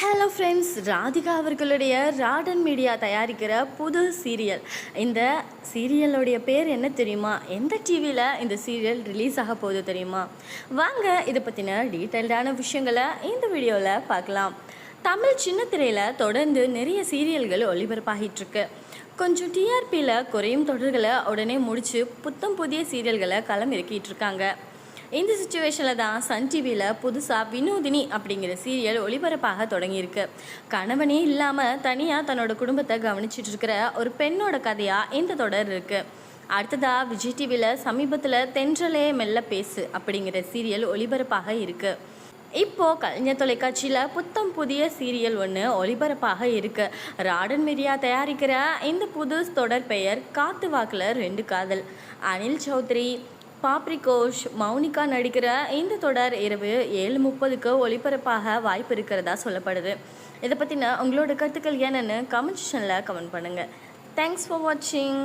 Hello friends Radhika அவர்களுடைய Ratan media தயாரிக்கிற புது சீரியல் இந்த சீரியலுடைய பேர் என்ன தெரியுமா? எந்த டிவியில் இந்த சீரியல் ரிலீஸ் ஆக போகுது தெரியுமா? வாங்க இதை பற்றின டீட்டெயில்டான விஷயங்களை இந்த வீடியோவில் பார்க்கலாம். தமிழ் சின்ன திரையில் தொடர்ந்து நிறைய சீரியல்கள் ஒளிபரப்பாகிட்டுருக்கு கொஞ்சம் டிஆர்பியில் குறையும் தொடர்களை உடனே முடித்து புத்தம் புதிய சீரியல்களை களம் இறக்கிட்டு இருக்காங்க. இந்த சுச்சுவேஷனில் தான் சன் டிவியில் புதுசாக வினோதினி அப்படிங்கிற சீரியல் ஒளிபரப்பாக தொடங்கியிருக்கு. கணவனே இல்லாமல் தனியாக தன்னோட குடும்பத்தை கவனிச்சிட்டு இருக்கிற ஒரு பெண்ணோட கதையாக இந்த தொடர் இருக்குது அடுத்ததாக விஜய் டிவியில் சமீபத்தில் தென்றலே மெல்ல பேசு அப்படிங்கிற சீரியல் ஒளிபரப்பாக இருக்குது இப்போ கலைஞர் தொலைக்காட்சியில் புத்தம் புதிய சீரியல் ஒன்று ஒளிபரப்பாக இருக்கு. ராடன் மீடியா தயாரிக்கிற இந்த புது தொடர் பெயர் காத்து வாக்கில் ரெண்டு காதல். அனில் சௌத்ரி பாப்ரிகோஷ் மௌனிகா நடிக்கிற இந்த தொடர் இரவு ஏழு முப்பதுக்கு ஒளிபரப்பாக வாய்ப்பு இருக்கிறதா சொல்லப்படுது. இதை பற்றின உங்களோட கருத்துக்கள் என்னென்னு கமெண்ட் செஷனில் கமெண்ட் பண்ணுங்கள் தேங்க்ஸ் ஃபார் வாட்சிங்